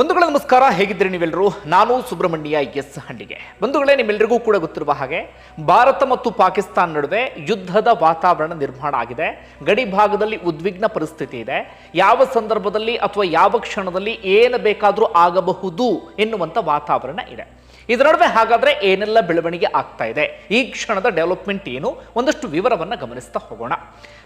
ಬಂಧುಗಳ ನಮಸ್ಕಾರ, ಹೇಗಿದ್ದೀರಿ ನೀವೆಲ್ಲರೂ? ನಾನು ಸುಬ್ರಹ್ಮಣ್ಯ ಎಸ್ ಹಂಡಿಗೆ ಬಂಧುಗಳೇ ನಿಮ್ಮೆಲ್ಲರಿಗೂ ಕೂಡ ಗೊತ್ತಿರುವ ಹಾಗೆ ಭಾರತ ಮತ್ತು ಪಾಕಿಸ್ತಾನ ನಡುವೆ ಯುದ್ಧದ ವಾತಾವರಣ ನಿರ್ಮಾಣ ಆಗಿದೆ. ಗಡಿ ಭಾಗದಲ್ಲಿ ಉದ್ವಿಗ್ನ ಪರಿಸ್ಥಿತಿ ಇದೆ. ಯಾವ ಸಂದರ್ಭದಲ್ಲಿ ಅಥವಾ ಯಾವ ಕ್ಷಣದಲ್ಲಿ ಏನು ಬೇಕಾದರೂ ಆಗಬಹುದು ಎನ್ನುವಂಥ ವಾತಾವರಣ ಇದೆ. ಇದರ ನಡುವೆ ಹಾಗಾದ್ರೆ ಏನೆಲ್ಲ ಬೆಳವಣಿಗೆ ಆಗ್ತಾ ಇದೆ? ಈ ಕ್ಷಣದ ಡೆವಲಪ್ಮೆಂಟ್ ಏನು? ಒಂದಷ್ಟು ವಿವರವನ್ನು ಗಮನಿಸ್ತಾ ಹೋಗೋಣ.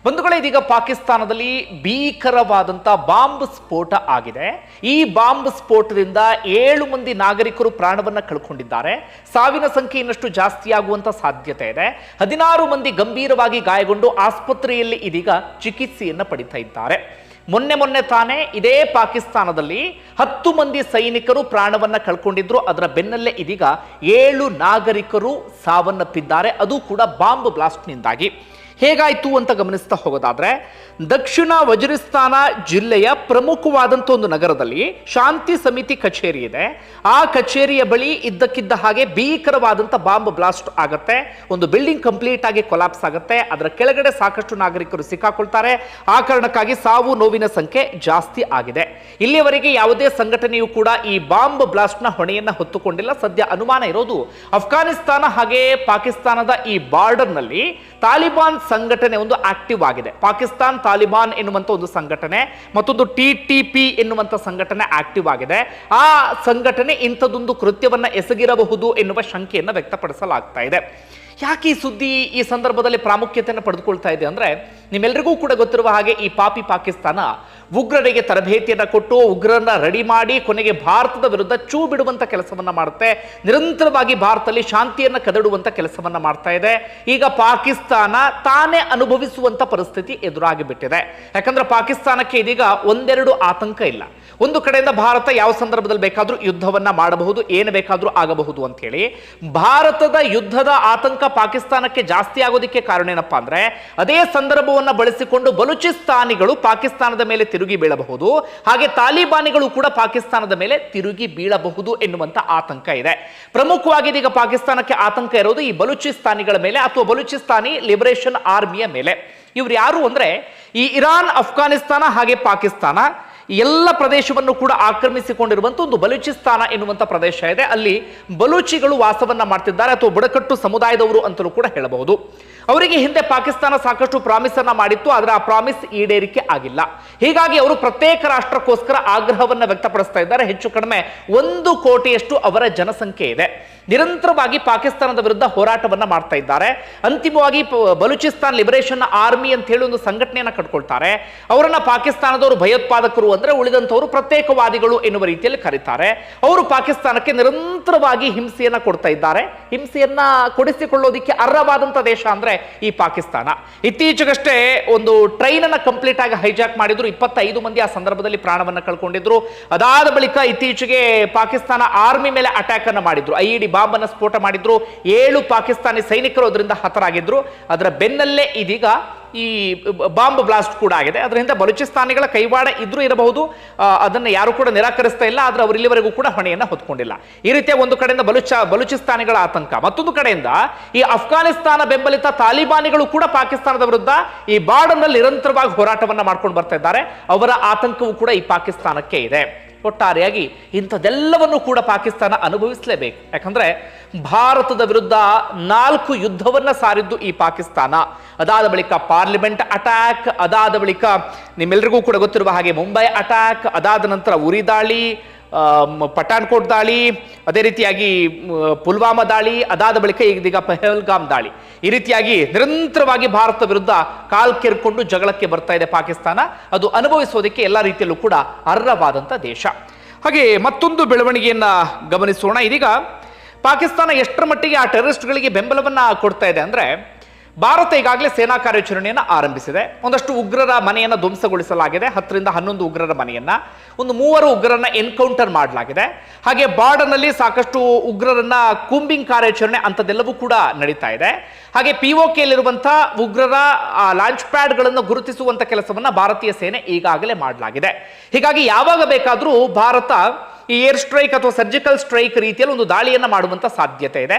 ಬಂಧುಗಳೇ, ಇದೀಗ ಪಾಕಿಸ್ತಾನದಲ್ಲಿ ಭೀಕರವಾದಂಥ ಬಾಂಬ್ ಸ್ಫೋಟ ಆಗಿದೆ. ಈ ಬಾಂಬ್ ಸ್ಫೋಟದಿಂದ ಏಳು ಮಂದಿ ನಾಗರಿಕರು ಪ್ರಾಣವನ್ನ ಕಳ್ಕೊಂಡಿದ್ದಾರೆ. ಸಾವಿನ ಸಂಖ್ಯೆ ಇನ್ನಷ್ಟು ಜಾಸ್ತಿ ಆಗುವಂತ ಸಾಧ್ಯತೆ ಇದೆ. ಹದಿನಾರು ಮಂದಿ ಗಂಭೀರವಾಗಿ ಗಾಯಗೊಂಡು ಆಸ್ಪತ್ರೆಯಲ್ಲಿ ಇದೀಗ ಚಿಕಿತ್ಸೆಯನ್ನ ಪಡಿತಾ ಇದ್ದಾರೆ. ಮೊನ್ನೆ ಮೊನ್ನೆ ತಾನೇ ಇದೇ ಪಾಕಿಸ್ತಾನದಲ್ಲಿ ಹತ್ತು ಮಂದಿ ಸೈನಿಕರು ಪ್ರಾಣವನ್ನ ಕಳ್ಕೊಂಡಿದ್ರು. ಅದರ ಬೆನ್ನಲ್ಲೇ ಇದೀಗ ಏಳು ನಾಗರಿಕರು ಸಾವನ್ನಪ್ಪಿದ್ದಾರೆ. ಅದು ಕೂಡ ಬಾಂಬ್ ಬ್ಲಾಸ್ಟ್ನಿಂದಾಗಿ. ಹೇಗಾಯ್ತು ಅಂತ ಗಮನಿಸ್ತಾ ಹೋಗೋದಾದ್ರೆ, ದಕ್ಷಿಣ ವಜ್ರಿಸ್ತಾನ ಜಿಲ್ಲೆಯ ಪ್ರಮುಖವಾದಂಥ ಒಂದು ನಗರದಲ್ಲಿ ಶಾಂತಿ ಸಮಿತಿ ಕಚೇರಿ ಇದೆ. ಆ ಕಚೇರಿಯ ಬಳಿ ಇದ್ದಕ್ಕಿದ್ದ ಹಾಗೆ ಭೀಕರವಾದಂಥ ಬಾಂಬ್ ಬ್ಲಾಸ್ಟ್ ಆಗುತ್ತೆ. ಒಂದು ಬಿಲ್ಡಿಂಗ್ ಕಂಪ್ಲೀಟ್ ಆಗಿ ಕೊಲಾಪ್ಸ್ ಆಗುತ್ತೆ. ಅದರ ಕೆಳಗಡೆ ಸಾಕಷ್ಟು ನಾಗರಿಕರು ಸಿಕ್ಕಾಕೊಳ್ತಾರೆ. ಆ ಕಾರಣಕ್ಕಾಗಿ ಸಾವು ನೋವಿನ ಸಂಖ್ಯೆ ಜಾಸ್ತಿ ಆಗಿದೆ. ಇಲ್ಲಿಯವರೆಗೆ ಯಾವುದೇ ಸಂಘಟನೆಯು ಕೂಡ ಈ ಬಾಂಬ್ ಬ್ಲಾಸ್ಟ್ನ ಹೊಣೆಯನ್ನ ಹೊತ್ತುಕೊಂಡಿಲ್ಲ. ಸದ್ಯ ಅನುಮಾನ ಇರೋದು ಅಫ್ಘಾನಿಸ್ತಾನ ಹಾಗೆ ಪಾಕಿಸ್ತಾನದ ಈ ಬಾರ್ಡರ್ನಲ್ಲಿ ತಾಲಿಬಾನ್ ಸಂಘಟನೆ ಒಂದು ಆಕ್ಟಿವ್ ಆಗಿದೆ. ಪಾಕಿಸ್ತಾನ್ ತಾಲಿಬಾನ್ ಎನ್ನುವಂತ ಒಂದು ಸಂಘಟನೆ ಮತ್ತೊಂದು ಟಿ ಟಿ ಪಿ ಎನ್ನುವಂತ ಸಂಘಟನೆ ಆಕ್ಟಿವ್ ಆಗಿದೆ. ಆ ಸಂಘಟನೆ ಇಂಥದ್ದೊಂದು ಕೃತ್ಯವನ್ನ ಎಸಗಿರಬಹುದು ಎನ್ನುವ ಶಂಕೆಯನ್ನು ವ್ಯಕ್ತಪಡಿಸಲಾಗ್ತಾ ಇದೆ. ಯಾಕೆ ಈ ಸುದ್ದಿ ಈ ಸಂದರ್ಭದಲ್ಲಿ ಪ್ರಾಮುಖ್ಯತೆಯನ್ನು ಪಡೆದುಕೊಳ್ತಾ ಇದೆ ಅಂದ್ರೆ ನಿಮ್ಮೆಲ್ಲರಿಗೂ ಕೂಡ ಗೊತ್ತಿರುವ ಹಾಗೆ ಈ ಪಾಪಿ ಪಾಕಿಸ್ತಾನ ಉಗ್ರರಿಗೆ ತರಬೇತಿಯನ್ನು ಕೊಟ್ಟು ಉಗ್ರರನ್ನ ರೆಡಿ ಮಾಡಿ ಕೊನೆಗೆ ಭಾರತದ ವಿರುದ್ಧ ಚೂ ಬಿಡುವಂಥ ಕೆಲಸವನ್ನ ಮಾಡುತ್ತೆ. ನಿರಂತರವಾಗಿ ಭಾರತದಲ್ಲಿ ಶಾಂತಿಯನ್ನ ಕದಡುವಂತ ಕೆಲಸವನ್ನ ಮಾಡ್ತಾ ಇದೆ. ಈಗ ಪಾಕಿಸ್ತಾನ ತಾನೇ ಅನುಭವಿಸುವಂತ ಪರಿಸ್ಥಿತಿ ಎದುರಾಗಿ ಬಿಟ್ಟಿದೆ. ಯಾಕಂದ್ರೆ ಪಾಕಿಸ್ತಾನಕ್ಕೆ ಇದೀಗ ಒಂದೆರಡು ಆತಂಕ ಇಲ್ಲ. ಒಂದು ಕಡೆಯಿಂದ ಭಾರತ ಯಾವ ಸಂದರ್ಭದಲ್ಲಿ ಬೇಕಾದರೂ ಯುದ್ಧವನ್ನ ಮಾಡಬಹುದು, ಏನು ಬೇಕಾದರೂ ಆಗಬಹುದು ಅಂತ ಹೇಳಿ, ಭಾರತದ ಯುದ್ಧದ ಆತಂಕ ಪಾಕಿಸ್ತಾನಕ್ಕೆ ಜಾಸ್ತಿ ಆಗೋದಕ್ಕೆ ಕಾರಣ ಏನಪ್ಪಾ ಅಂದ್ರೆ, ಅದೇ ಸಂದರ್ಭವನ್ನ ಬಳಸಿಕೊಂಡು ಬಲೂಚಿಸ್ತಾನಿಗಳು ಪಾಕಿಸ್ತಾನದ ಮೇಲೆ ತಿರುಗಿ ಬೀಳಬಹುದು, ಹಾಗೆ ತಾಲಿಬಾನಿಗಳು ಕೂಡ ಪಾಕಿಸ್ತಾನದ ಮೇಲೆ ತಿರುಗಿ ಬೀಳಬಹುದು ಎನ್ನುವಂತ ಆತಂಕ ಇದೆ. ಪ್ರಮುಖವಾಗಿ ಇದೀಗ ಪಾಕಿಸ್ತಾನಕ್ಕೆ ಆತಂಕ ಇರೋದು ಈ ಬಲೂಚಿಸ್ತಾನಿಗಳ ಮೇಲೆ ಅಥವಾ ಬಲೂಚಿಸ್ತಾನಿ ಲಿಬರೇಷನ್ ಆರ್ಮಿಯ ಮೇಲೆ. ಇವ್ರು ಯಾರು ಅಂದ್ರೆ, ಈ ಇರಾನ್, ಅಫ್ಘಾನಿಸ್ತಾನ ಹಾಗೆ ಪಾಕಿಸ್ತಾನ ಎಲ್ಲ ಪ್ರದೇಶವನ್ನು ಕೂಡ ಆಕ್ರಮಿಸಿಕೊಂಡಿರುವಂಥ ಒಂದು ಬಲೂಚಿಸ್ತಾನ ಎನ್ನುವಂಥ ಪ್ರದೇಶ ಇದೆ. ಅಲ್ಲಿ ಬಲೂಚಿಗಳು ವಾಸವನ್ನ ಮಾಡ್ತಿದ್ದಾರೆ. ಅಥವಾ ಬುಡಕಟ್ಟು ಸಮುದಾಯದವರು ಅಂತಲೂ ಕೂಡ ಹೇಳಬಹುದು. ಅವರಿಗೆ ಹಿಂದೆ ಪಾಕಿಸ್ತಾನ ಸಾಕಷ್ಟು ಪ್ರಾಮಿಸ್ ಅನ್ನ ಮಾಡಿತ್ತು, ಆದರೆ ಆ ಪ್ರಾಮಿಸ್ ಈಡೇರಿಕೆ ಆಗಿಲ್ಲ. ಹೀಗಾಗಿ ಅವರು ಪ್ರತ್ಯೇಕ ರಾಷ್ಟ್ರಕ್ಕೋಸ್ಕರ ಆಗ್ರಹವನ್ನ ವ್ಯಕ್ತಪಡಿಸ್ತಾ ಇದ್ದಾರೆ. ಹೆಚ್ಚು ಕಡಿಮೆ ಒಂದು ಕೋಟಿಯಷ್ಟು ಅವರ ಜನಸಂಖ್ಯೆ ಇದೆ. ನಿರಂತರವಾಗಿ ಪಾಕಿಸ್ತಾನದ ವಿರುದ್ಧ ಹೋರಾಟವನ್ನ ಮಾಡ್ತಾ ಇದ್ದಾರೆ. ಅಂತಿಮವಾಗಿ ಬಲೂಚಿಸ್ತಾನ್ ಲಿಬರೇಷನ್ ಆರ್ಮಿ ಅಂತ ಹೇಳಿ ಒಂದು ಸಂಘಟನೆಯನ್ನ ಕಟ್ಕೊಳ್ತಾರೆ. ಅವರನ್ನ ಪಾಕಿಸ್ತಾನದವರು ಭಯೋತ್ಪಾದಕರು ಅಂದ್ರೆ ಉಳಿದಂತವರು ಪ್ರತ್ಯೇಕವಾದಿಗಳು ಎನ್ನುವ ರೀತಿಯಲ್ಲಿ ಕರೀತಾರೆ. ಅವರು ಪಾಕಿಸ್ತಾನಕ್ಕೆ ನಿರಂತರವಾಗಿ ಹಿಂಸೆಯನ್ನ ಕೊಡ್ತಾ ಇದ್ದಾರೆ. ಹಿಂಸೆಯನ್ನ ಕೊಡಿಸಿಕೊಳ್ಳೋದಿಕ್ಕೆ ಅರ್ಹವಾದಂತ ದೇಶ ಅಂದ್ರೆ ಈ ಪಾಕಿಸ್ತಾನ. ಇತ್ತೀಚೆಗಷ್ಟೇ ಒಂದು ಟ್ರೈನ್ ಅನ್ನು ಕಂಪ್ಲೀಟ್ ಆಗಿ ಹೈಜಾಕ್ ಮಾಡಿದ್ರು. ಇಪ್ಪತ್ತೈದು ಮಂದಿ ಆ ಸಂದರ್ಭದಲ್ಲಿ ಪ್ರಾಣವನ್ನ ಕಳ್ಕೊಂಡಿದ್ರು. ಅದಾದ ಬಳಿಕ ಇತ್ತೀಚೆಗೆ ಪಾಕಿಸ್ತಾನ ಆರ್ಮಿ ಮೇಲೆ ಅಟ್ಯಾಕ್ ಅನ್ನು ಮಾಡಿದ್ರು. ಐ ಇಡಿ ಬಾಂಬ್ ಅನ್ನು ಸ್ಫೋಟ ಮಾಡಿದ್ರು. ಏಳು ಪಾಕಿಸ್ತಾನಿ ಸೈನಿಕರು ಅದರಿಂದ ಹತರಾಗಿದ್ರು. ಅದರ ಬೆನ್ನಲ್ಲೇ ಇದೀಗ ಈ ಬಾಂಬ್ ಬ್ಲಾಸ್ಟ್ ಕೂಡ ಆಗಿದೆ. ಅದರಿಂದ ಬಲೂಚಿಸ್ತಾನಿಗಳ ಕೈವಾಡ ಇದ್ರೂ ಇರಬಹುದು. ಅದನ್ನು ಯಾರು ಕೂಡ ನಿರಾಕರಿಸ್ತಾ ಇಲ್ಲ. ಆದರೆ ಅವರು ಇಲ್ಲಿವರೆಗೂ ಕೂಡ ಹೊಣೆಯನ್ನು ಹೊತ್ಕೊಂಡಿಲ್ಲ. ಈ ರೀತಿಯ ಒಂದು ಕಡೆಯಿಂದ ಬಲುಚ, ಬಲೂಚಿಸ್ತಾನಿಗಳ ಆತಂಕ. ಮತ್ತೊಂದು ಕಡೆಯಿಂದ ಈ ಅಫ್ಘಾನಿಸ್ತಾನ ಬೆಂಬಲಿತ ತಾಲಿಬಾನಿಗಳು ಕೂಡ ಪಾಕಿಸ್ತಾನದ ವಿರುದ್ಧ ಈ ಬಾರ್ಡರ್ನಲ್ಲಿ ನಿರಂತರವಾಗಿ ಹೋರಾಟವನ್ನ ಮಾಡ್ಕೊಂಡು ಬರ್ತಾ ಇದ್ದಾರೆ. ಅವರ ಆತಂಕವೂ ಕೂಡ ಈ ಪಾಕಿಸ್ತಾನಕ್ಕೆ ಇದೆ. ಒಟ್ಟಾರೆಯಾಗಿ ಇಂಥದೆಲ್ಲವನ್ನು ಕೂಡ ಪಾಕಿಸ್ತಾನ ಅನುಭವಿಸಲೇಬೇಕು. ಯಾಕಂದ್ರೆ ಭಾರತದ ವಿರುದ್ಧ ನಾಲ್ಕು ಯುದ್ಧವನ್ನ ಸಾರಿದ್ದು ಈ ಪಾಕಿಸ್ತಾನ. ಅದಾದ ಬಳಿಕ ಪಾರ್ಲಿಮೆಂಟ್ ಅಟ್ಯಾಕ್ ಅದಾದ ಬಳಿಕ ನಿಮ್ಮೆಲ್ಲರಿಗೂ ಕೂಡ ಗೊತ್ತಿರುವ ಹಾಗೆ ಮುಂಬೈ ಅಟ್ಯಾಕ್ ಅದಾದ ನಂತರ ಉರಿ ದಾಳಿ ಪಠಾಣ್ಕೋಟ್ ದಾಳಿ, ಅದೇ ರೀತಿಯಾಗಿ ಪುಲ್ವಾಮಾ ದಾಳಿ, ಅದಾದ ಬಳಿಕ ಇದೀಗ ಪೆಹಲ್ಗಾಮ್ ದಾಳಿ. ಈ ರೀತಿಯಾಗಿ ನಿರಂತರವಾಗಿ ಭಾರತ ವಿರುದ್ಧ ಕಾಲ್ ಕೆರ್ಕೊಂಡು ಜಗಳಕ್ಕೆ ಬರ್ತಾ ಇದೆ ಪಾಕಿಸ್ತಾನ. ಅದು ಅನುಭವಿಸೋದಕ್ಕೆ ಎಲ್ಲ ರೀತಿಯಲ್ಲೂ ಕೂಡ ಅರ್ಹವಾದಂಥ ದೇಶ. ಹಾಗೆ ಮತ್ತೊಂದು ಬೆಳವಣಿಗೆಯನ್ನ ಗಮನಿಸೋಣ. ಇದೀಗ ಪಾಕಿಸ್ತಾನ ಎಷ್ಟರ ಮಟ್ಟಿಗೆ ಆ ಟೆರರಿಸ್ಟ್ಗಳಿಗೆ ಬೆಂಬಲವನ್ನ ಕೊಡ್ತಾ ಇದೆ ಅಂದ್ರೆ ಭಾರತ ಈಗಾಗಲೇ ಸೇನಾ ಕಾರ್ಯಾಚರಣೆಯನ್ನು ಆರಂಭಿಸಿದೆ. ಒಂದಷ್ಟು ಉಗ್ರರ ಮನೆಯನ್ನು ಧ್ವಂಸಗೊಳಿಸಲಾಗಿದೆ. ಹತ್ತರಿಂದ ಹನ್ನೊಂದು ಉಗ್ರರ ಮನೆಯನ್ನ, ಒಂದು ಮೂವರು ಉಗ್ರರನ್ನ ಎನ್ಕೌಂಟರ್ ಮಾಡಲಾಗಿದೆ. ಹಾಗೆ ಬಾರ್ಡರ್ನಲ್ಲಿ ಸಾಕಷ್ಟು ಉಗ್ರರನ್ನ ಕೂಂಬಿಂಗ್ ಕಾರ್ಯಾಚರಣೆ ಅಂಥದ್ದೆಲ್ಲವೂ ಕೂಡ ನಡೀತಾ ಇದೆ. ಹಾಗೆ ಪಿ ಒ ಕೆಯಲ್ಲಿರುವಂತಹ ಉಗ್ರರ ಲಾಂಚ್ ಪ್ಯಾಡ್ಗಳನ್ನು ಗುರುತಿಸುವಂತ ಕೆಲಸವನ್ನ ಭಾರತೀಯ ಸೇನೆ ಈಗಾಗಲೇ ಮಾಡಲಾಗಿದೆ. ಹೀಗಾಗಿ ಯಾವಾಗ ಬೇಕಾದರೂ ಭಾರತ ಈ ಏರ್ ಸ್ಟ್ರೈಕ್ ಅಥವಾ ಸರ್ಜಿಕಲ್ ಸ್ಟ್ರೈಕ್ ರೀತಿಯಲ್ಲಿ ಒಂದು ದಾಳಿಯನ್ನು ಮಾಡುವಂತ ಸಾಧ್ಯತೆ ಇದೆ.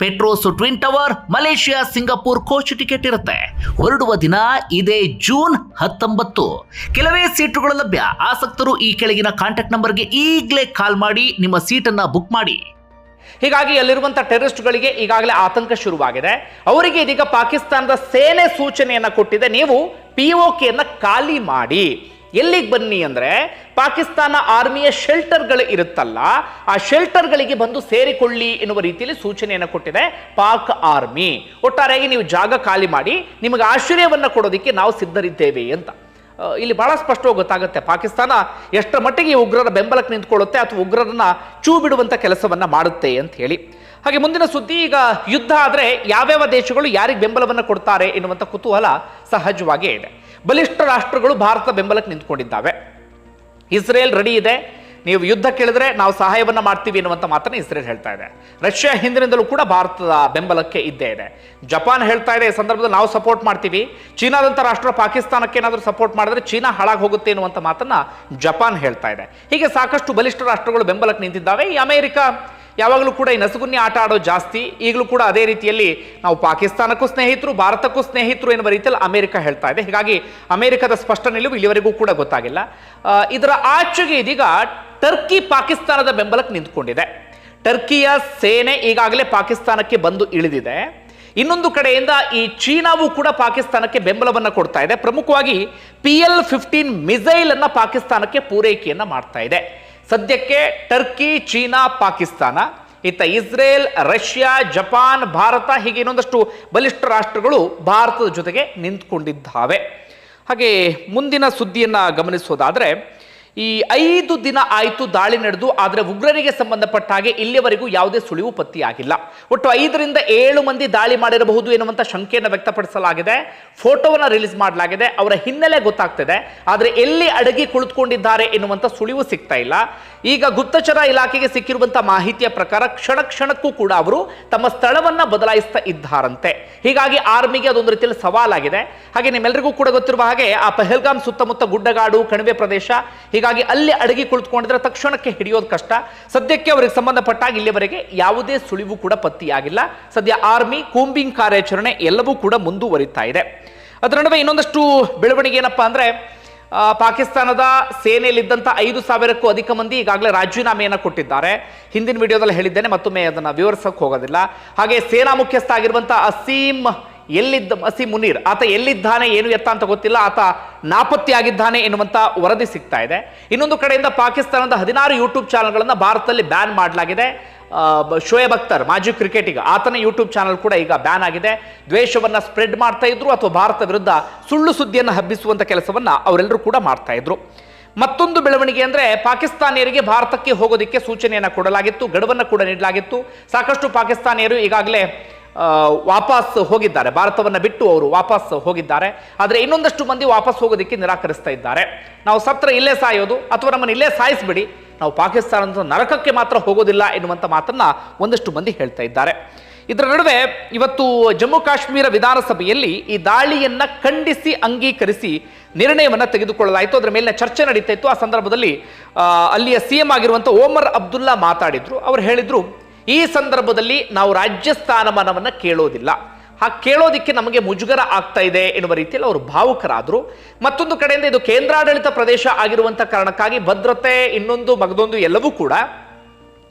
Petronas twin tower, Malaysia, Singapore coach ticket ಇರುತ್ತೆ. ಹೊರಡುವ ದಿನ ಇದೇ ಜೂನ್ ಹತ್ತೊಂಬತ್ತು. ಕೆಲವೇ ಸೀಟುಗಳು ಲಭ್ಯ. ಆಸಕ್ತರು ಈ ಕೆಳಗಿನ ಕಾಂಟ್ಯಾಕ್ಟ್ ನಂಬರ್ಗೆ ಈಗಲೇ ಕಾಲ್ ಮಾಡಿ ನಿಮ್ಮ ಸೀಟನ್ನು ಬುಕ್ ಮಾಡಿ. ಹೀಗಾಗಿ ಅಲ್ಲಿರುವಂತಹ ಟೆರರಿಸ್ಟ್ಗಳಿಗೆ ಈಗಾಗಲೇ ಆತಂಕ ಶುರುವಾಗಿದೆ. ಅವರಿಗೆ ಇದೀಗ ಪಾಕಿಸ್ತಾನದ ಸೇನೆ ಸೂಚನೆಯನ್ನ ಕೊಟ್ಟಿದೆ. ನೀವು ಪಿ ಯನ್ನು ಖಾಲಿ ಮಾಡಿ. ಎಲ್ಲಿಗೆ ಬನ್ನಿ ಅಂದರೆ ಪಾಕಿಸ್ತಾನ ಆರ್ಮಿಯ ಶೆಲ್ಟರ್ಗಳು ಇರುತ್ತಲ್ಲ, ಆ ಶೆಲ್ಟರ್ಗಳಿಗೆ ಬಂದು ಸೇರಿಕೊಳ್ಳಿ ಎನ್ನುವ ರೀತಿಯಲ್ಲಿ ಸೂಚನೆಯನ್ನು ಕೊಟ್ಟಿದೆ ಪಾಕ್ ಆರ್ಮಿ. ಒಟ್ಟಾರೆಯಾಗಿ ನೀವು ಜಾಗ ಖಾಲಿ ಮಾಡಿ, ನಿಮಗೆ ಆಶ್ರಯವನ್ನ ಕೊಡೋದಕ್ಕೆ ನಾವು ಸಿದ್ಧರಿದ್ದೇವೆ ಅಂತ. ಇಲ್ಲಿ ಬಹಳ ಸ್ಪಷ್ಟವಾಗಿ ಗೊತ್ತಾಗುತ್ತೆ, ಪಾಕಿಸ್ತಾನ ಎಷ್ಟರ ಮಟ್ಟಿಗೆ ಉಗ್ರರ ಬೆಂಬಲಕ್ಕೆ ನಿಂತ್ಕೊಳ್ಳುತ್ತೆ ಅಥವಾ ಉಗ್ರರನ್ನ ಚೂ ಬಿಡುವಂಥ ಕೆಲಸವನ್ನು ಮಾಡುತ್ತೆ ಅಂತ ಹೇಳಿ. ಹಾಗೆ ಮುಂದಿನ ಸುದ್ದಿ, ಈಗ ಯುದ್ಧ ಆದರೆ ಯಾವ್ಯಾವ ದೇಶಗಳು ಯಾರಿಗೆ ಬೆಂಬಲವನ್ನು ಕೊಡ್ತಾರೆ ಎನ್ನುವಂಥ ಕುತೂಹಲ ಸಹಜವಾಗಿಯೇ ಇದೆ. ಬಲಿಷ್ಠ ರಾಷ್ಟ್ರಗಳು ಭಾರತ ಬೆಂಬಲಕ್ಕೆ ನಿಂತ್ಕೊಂಡಿದ್ದಾವೆ. ಇಸ್ರೇಲ್ ರೆಡಿ ಇದೆ. ನೀವು ಯುದ್ಧ ಕೇಳಿದ್ರೆ ನಾವು ಸಹಾಯವನ್ನ ಮಾಡ್ತೀವಿ ಎನ್ನುವಂಥ ಮಾತನ್ನು ಇಸ್ರೇಲ್ ಹೇಳ್ತಾ ಇದೆ. ರಷ್ಯಾ ಹಿಂದಿನಿಂದಲೂ ಕೂಡ ಭಾರತದ ಬೆಂಬಲಕ್ಕೆ ಇದ್ದೇ ಇದೆ. ಜಪಾನ್ ಹೇಳ್ತಾ ಇದೆ, ಈ ಸಂದರ್ಭದಲ್ಲಿ ನಾವು ಸಪೋರ್ಟ್ ಮಾಡ್ತೀವಿ. ಚೀನಾದಂಥ ರಾಷ್ಟ್ರ ಪಾಕಿಸ್ತಾನಕ್ಕೆ ಏನಾದರೂ ಸಪೋರ್ಟ್ ಮಾಡಿದ್ರೆ ಚೀನಾ ಹಾಳಾಗಿ ಹೋಗುತ್ತೆ ಎನ್ನುವಂಥ ಮಾತನ್ನು ಜಪಾನ್ ಹೇಳ್ತಾ ಇದೆ. ಹೀಗೆ ಸಾಕಷ್ಟು ಬಲಿಷ್ಠ ರಾಷ್ಟ್ರಗಳು ಬೆಂಬಲಕ್ಕೆ ನಿಂತಿದ್ದಾವೆ. ಈ ಅಮೆರಿಕ ಯಾವಾಗಲೂ ಕೂಡ ಈ ನಸುಗುನ್ನಿ ಆಟ ಆಡೋ ಜಾಸ್ತಿ, ಈಗಲೂ ಕೂಡ ಅದೇ ರೀತಿಯಲ್ಲಿ ನಾವು ಪಾಕಿಸ್ತಾನಕ್ಕೂ ಸ್ನೇಹಿತರು, ಭಾರತಕ್ಕೂ ಸ್ನೇಹಿತರು ಎನ್ನುವ ರೀತಿಯಲ್ಲಿ ಅಮೆರಿಕ ಹೇಳ್ತಾ ಇದೆ. ಹೀಗಾಗಿ ಅಮೆರಿಕದ ಸ್ಪಷ್ಟ ನಿಲುವು ಇಲ್ಲಿವರೆಗೂ ಕೂಡ ಗೊತ್ತಾಗಿಲ್ಲ. ಇದರ ಆಚೆಗೆ ಇದೀಗ ಟರ್ಕಿ ಪಾಕಿಸ್ತಾನದ ಬೆಂಬಲಕ್ಕೆ ನಿಂತ್ಕೊಂಡಿದೆ. ಟರ್ಕಿಯ ಸೇನೆ ಈಗಾಗಲೇ ಪಾಕಿಸ್ತಾನಕ್ಕೆ ಬಂದು ಇಳಿದಿದೆ. ಇನ್ನೊಂದು ಕಡೆಯಿಂದ ಈ ಚೀನಾವು ಕೂಡ ಪಾಕಿಸ್ತಾನಕ್ಕೆ ಬೆಂಬಲವನ್ನು ಕೊಡ್ತಾ ಇದೆ. ಪ್ರಮುಖವಾಗಿ ಪಿ ಎಲ್ ಫಿಫ್ಟೀನ್ ಮಿಸೈಲನ್ನು ಪಾಕಿಸ್ತಾನಕ್ಕೆ ಪೂರೈಕೆಯನ್ನ ಮಾಡ್ತಾ ಇದೆ. ಸದ್ಯಕ್ಕೆ ಟರ್ಕಿ, ಚೀನಾ, ಪಾಕಿಸ್ತಾನ ಇತ್ತ ಇಸ್ರೇಲ್, ರಷ್ಯಾ, ಜಪಾನ್, ಭಾರತ ಹೀಗೆ ಇನ್ನೊಂದಷ್ಟು ಬಲಿಷ್ಠ ರಾಷ್ಟ್ರಗಳು ಭಾರತದ ಜೊತೆಗೆ ನಿಂತ್ಕೊಂಡಿದ್ದಾವೆ. ಹಾಗೆ ಮುಂದಿನ ಸುದ್ದಿಯನ್ನು ಗಮನಿಸೋದಾದ್ರೆ ಈ ಐದು ದಿನ ಆಯಿತು ದಾಳಿ ನಡೆದು, ಆದರೆ ಉಗ್ರರಿಗೆ ಸಂಬಂಧಪಟ್ಟ ಹಾಗೆ ಇಲ್ಲಿಯವರೆಗೂ ಯಾವುದೇ ಸುಳಿವು ಪತ್ತೆಯಾಗಿಲ್ಲ. ಒಟ್ಟು ಐದರಿಂದ ಏಳು ಮಂದಿ ದಾಳಿ ಮಾಡಿರಬಹುದು ಎನ್ನುವಂಥ ಶಂಕೆಯನ್ನು ವ್ಯಕ್ತಪಡಿಸಲಾಗಿದೆ. ಫೋಟೋವನ್ನು ರಿಲೀಸ್ ಮಾಡಲಾಗಿದೆ. ಅವರ ಹಿನ್ನೆಲೆ ಗೊತ್ತಾಗ್ತಿದೆ. ಆದರೆ ಎಲ್ಲಿ ಅಡಗಿ ಕುಳಿತುಕೊಂಡಿದ್ದಾರೆ ಎನ್ನುವಂಥ ಸುಳಿವು ಸಿಗ್ತಾ ಇಲ್ಲ. ಈಗ ಗುಪ್ತಚರ ಇಲಾಖೆಗೆ ಸಿಕ್ಕಿರುವಂಥ ಮಾಹಿತಿಯ ಪ್ರಕಾರ ಕ್ಷಣ ಕ್ಷಣಕ್ಕೂ ಕೂಡ ಅವರು ತಮ್ಮ ಸ್ಥಳವನ್ನ ಬದಲಾಯಿಸ್ತಾ ಇದ್ದಾರಂತೆ. ಹೀಗಾಗಿ ಆರ್ಮಿಗೆ ಅದೊಂದು ರೀತಿಯಲ್ಲಿ ಸವಾಲಾಗಿದೆ. ಹಾಗೆ ನಿಮ್ಮೆಲ್ಲರಿಗೂ ಕೂಡ ಗೊತ್ತಿರುವ ಹಾಗೆ ಆ ಪಹಲ್ಗಾಮ್ ಸುತ್ತಮುತ್ತ ಗುಡ್ಡಗಾಡು, ಕಣಿವೆ ಪ್ರದೇಶ, ಹೀಗಾಗಿ ಅಲ್ಲಿ ಅಡಗಿ ಕುಳಿತುಕೊಂಡಿದ್ರೆ ತಕ್ಷಣಕ್ಕೆ ಹಿಡಿಯೋದು ಕಷ್ಟ. ಸದ್ಯಕ್ಕೆ ಅವರಿಗೆ ಸಂಬಂಧಪಟ್ಟಾಗ ಇಲ್ಲಿವರೆಗೆ ಯಾವುದೇ ಸುಳಿವು ಕೂಡ ಪತ್ತೆಯಾಗಿಲ್ಲ. ಸದ್ಯ ಆರ್ಮಿ, ಕೂಂಬಿಂಗ್ ಕಾರ್ಯಾಚರಣೆ ಎಲ್ಲವೂ ಕೂಡ ಮುಂದುವರಿತಾ ಇದೆ. ಅದರ ನಡುವೆ ಇನ್ನೊಂದಷ್ಟು ಬೆಳವಣಿಗೆ ಏನಪ್ಪಾ ಅಂದ್ರೆ ಪಾಕಿಸ್ತಾನದ ಸೇನೆಯಲ್ಲಿದ್ದಂಥ ಐದು ಸಾವಿರಕ್ಕೂ ಅಧಿಕ ಮಂದಿ ಈಗಾಗಲೇ ರಾಜೀನಾಮೆಯನ್ನು ಕೊಟ್ಟಿದ್ದಾರೆ. ಹಿಂದಿನ ವಿಡಿಯೋದಲ್ಲಿ ಹೇಳಿದ್ದೇನೆ, ಮತ್ತೊಮ್ಮೆ ಅದನ್ನು ವಿವರಿಸೋಕೆ ಹೋಗೋದಿಲ್ಲ. ಹಾಗೆ ಸೇನಾ ಮುಖ್ಯಸ್ಥ ಆಗಿರುವಂಥ ಅಸೀಮ್ ಎಲ್ಲಿದ್ದ ಮಸಿ ಮುನೀರ್? ಆತ ಎಲ್ಲಿದ್ದಾನೆ, ಏನು ಎತ್ತ ಅಂತ ಗೊತ್ತಿಲ್ಲ. ಆತ ನಾಪತ್ತೆಯಾಗಿದ್ದಾನೆ ಎನ್ನುವಂಥ ವರದಿ ಸಿಗ್ತಾ ಇದೆ. ಇನ್ನೊಂದು ಕಡೆಯಿಂದ ಪಾಕಿಸ್ತಾನದ ಹದಿನಾರು ಯೂಟ್ಯೂಬ್ ಚಾನಲ್ಗಳನ್ನು ಭಾರತದಲ್ಲಿ ಬ್ಯಾನ್ ಮಾಡಲಾಗಿದೆ. ಶೋಯಬ್ ಅಖ್ತರ್, ಮಾಜಿ ಕ್ರಿಕೆಟಿಗ. ಆತನ ಯೂಟ್ಯೂಬ್ ಚಾನಲ್ ಕೂಡ ಈಗ ಬ್ಯಾನ್ ಆಗಿದೆ. ದ್ವೇಷವನ್ನ ಸ್ಪ್ರೆಡ್ ಮಾಡ್ತಾ ಇದ್ರು ಅಥವಾ ಭಾರತ ವಿರುದ್ಧ ಸುಳ್ಳು ಸುದ್ದಿಯನ್ನು ಹಬ್ಬಿಸುವಂತ ಕೆಲಸವನ್ನ ಅವರೆಲ್ಲರೂ ಕೂಡ ಮಾಡ್ತಾ ಇದ್ರು. ಮತ್ತೊಂದು ಬೆಳವಣಿಗೆ ಅಂದ್ರೆ ಪಾಕಿಸ್ತಾನಿಯರಿಗೆ ಭಾರತಕ್ಕೆ ಹೋಗೋದಕ್ಕೆ ಸೂಚನೆಯನ್ನ ಕೊಡಲಾಗಿತ್ತು, ಗಡುವನ್ನು ಕೂಡ ನೀಡಲಾಗಿತ್ತು. ಸಾಕಷ್ಟು ಪಾಕಿಸ್ತಾನಿಯರು ಈಗಾಗಲೇ ವಾಪಸ್ ಹೋಗಿದ್ದಾರೆ. ಭಾರತವನ್ನು ಬಿಟ್ಟು ಅವರು ವಾಪಸ್ ಹೋಗಿದ್ದಾರೆ. ಆದರೆ ಇನ್ನೊಂದಷ್ಟು ಮಂದಿ ವಾಪಸ್ ಹೋಗೋದಕ್ಕೆ ನಿರಾಕರಿಸ್ತಾ ಇದ್ದಾರೆ. ನಾವು ಸತ್ರ ಇಲ್ಲೇ ಸಾಯೋದು ಅಥವಾ ನಮ್ಮನ್ನು ಇಲ್ಲೇ ಸಾಯಿಸ್ಬಿಡಿ. ನಾವು ಪಾಕಿಸ್ತಾನದ ನರಕಕ್ಕೆ ಮಾತ್ರ ಹೋಗೋದಿಲ್ಲ ಎನ್ನುವಂಥ ಮಾತನ್ನು ಒಂದಷ್ಟು ಮಂದಿ ಹೇಳ್ತಾ ಇದ್ದಾರೆ. ಇದರ ನಡುವೆ ಇವತ್ತು ಜಮ್ಮು ಕಾಶ್ಮೀರ ವಿಧಾನಸಭೆಯಲ್ಲಿ ಈ ದಾಳಿಯನ್ನು ಖಂಡಿಸಿ ಅಂಗೀಕರಿಸಿ ನಿರ್ಣಯವನ್ನು ತೆಗೆದುಕೊಳ್ಳಲಾಯಿತು. ಅದರ ಮೇಲಿನ ಚರ್ಚೆ ನಡೀತಾ ಇತ್ತು. ಆ ಸಂದರ್ಭದಲ್ಲಿ ಅಲ್ಲಿಯ ಸಿ ಎಂ ಆಗಿರುವಂಥ ಓಮರ್ ಅಬ್ದುಲ್ಲಾ ಮಾತಾಡಿದರು. ಅವರು ಹೇಳಿದ್ರು ಈ ಸಂದರ್ಭದಲ್ಲಿ ನಾವು ರಾಜ್ಯ ಸ್ಥಾನಮಾನವನ್ನು ಕೇಳೋದಿಲ್ಲ. ಆ ಕೇಳೋದಿಕ್ಕೆ ನಮಗೆ ಮುಜುಗರ ಆಗ್ತಾ ಇದೆ ಎನ್ನುವ ರೀತಿಯಲ್ಲಿ ಅವರು ಭಾವುಕರಾದರು. ಮತ್ತೊಂದು ಕಡೆಯಿಂದ ಇದು ಕೇಂದ್ರಾಡಳಿತ ಪ್ರದೇಶ ಆಗಿರುವಂಥ ಕಾರಣಕ್ಕಾಗಿ ಭದ್ರತೆ ಇನ್ನೊಂದು, ಮಗದೊಂದು ಎಲ್ಲವೂ ಕೂಡ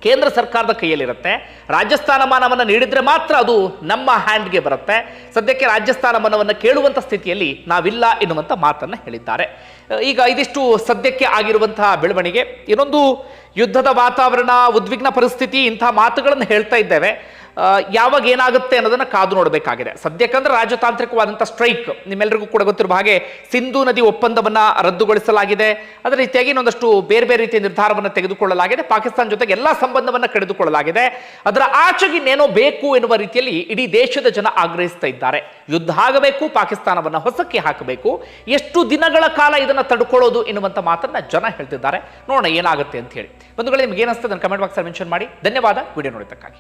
ಕೇಂದ್ರ ಸರ್ಕಾರದ ಕೈಯಲ್ಲಿರುತ್ತೆ. ರಾಜ್ಯ ಸ್ಥಾನಮಾನವನ್ನು ನೀಡಿದ್ರೆ ಮಾತ್ರ ಅದು ನಮ್ಮ ಹ್ಯಾಂಡ್ಗೆ ಬರುತ್ತೆ. ಸದ್ಯಕ್ಕೆ ರಾಜ್ಯ ಸ್ಥಾನಮಾನವನ್ನು ಕೇಳುವಂಥ ಸ್ಥಿತಿಯಲ್ಲಿ ನಾವಿಲ್ಲ ಎನ್ನುವಂಥ ಮಾತನ್ನು ಹೇಳಿದ್ದಾರೆ. ಈಗ ಇದಿಷ್ಟು ಸದ್ಯಕ್ಕೆ ಆಗಿರುವಂತಹ ಬೆಳವಣಿಗೆ. ಇನ್ನೊಂದು ಯುದ್ಧದ ವಾತಾವರಣ, ಉದ್ವಿಗ್ನ ಪರಿಸ್ಥಿತಿ ಇಂಥ ಮಾತುಗಳನ್ನು ಹೇಳ್ತಾ ಇದ್ದೇವೆ. ಯಾವಾಗ ಏನಾಗುತ್ತೆ ಅನ್ನೋದನ್ನ ಕಾದು ನೋಡಬೇಕಾಗಿದೆ. ಸದ್ಯಕ್ಕಂದ್ರೆ ರಾಜತಾಂತ್ರಿಕವಾದಂಥ ಸ್ಟ್ರೈಕ್ ನಿಮ್ಮೆಲ್ಲರಿಗೂ ಕೂಡ ಗೊತ್ತಿರುವ ಹಾಗೆ ಸಿಂಧು ನದಿ ಒಪ್ಪಂದವನ್ನ ರದ್ದುಗೊಳಿಸಲಾಗಿದೆ. ಅದೇ ರೀತಿಯಾಗಿ ಇನ್ನೊಂದಷ್ಟು ಬೇರೆ ಬೇರೆ ರೀತಿಯ ನಿರ್ಧಾರವನ್ನು ತೆಗೆದುಕೊಳ್ಳಲಾಗಿದೆ. ಪಾಕಿಸ್ತಾನ ಜೊತೆಗೆ ಎಲ್ಲ ಸಂಬಂಧವನ್ನ ಕಡಿದುಕೊಳ್ಳಲಾಗಿದೆ ಅದರ ಆಚೆಗೆ ಇನ್ನೇನೋ ಬೇಕು ಎನ್ನುವ ರೀತಿಯಲ್ಲಿ ಇಡೀ ದೇಶದ ಜನ ಆಗ್ರಹಿಸ್ತಾ ಇದ್ದಾರೆ. ಯುದ್ಧ ಆಗಬೇಕು, ಪಾಕಿಸ್ತಾನವನ್ನ ಹೊಸಕ್ಕೆ ಹಾಕಬೇಕು. ಎಷ್ಟು ದಿನಗಳ ಕಾಲ ಇದನ್ನ ತಡ್ಕೊಳ್ಳೋದು ಎನ್ನುವಂತ ಮಾತನ್ನ ಜನ ಹೇಳ್ತಿದ್ದಾರೆ. ನೋಡೋಣ ಏನಾಗುತ್ತೆ ಅಂತ ಹೇಳಿ. ಬಂಧುಗಳೇ, ನಿಮ್ಗೆ ಏನಿಸ್ತದೆ ಕಮೆಂಟ್ ಬಾಕ್ಸ್ ಮೆನ್ಷನ್ ಮಾಡಿ. ಧನ್ಯವಾದ. ವಿಡಿಯೋ ನೋಡಿದ್ದಕ್ಕಾಗಿ.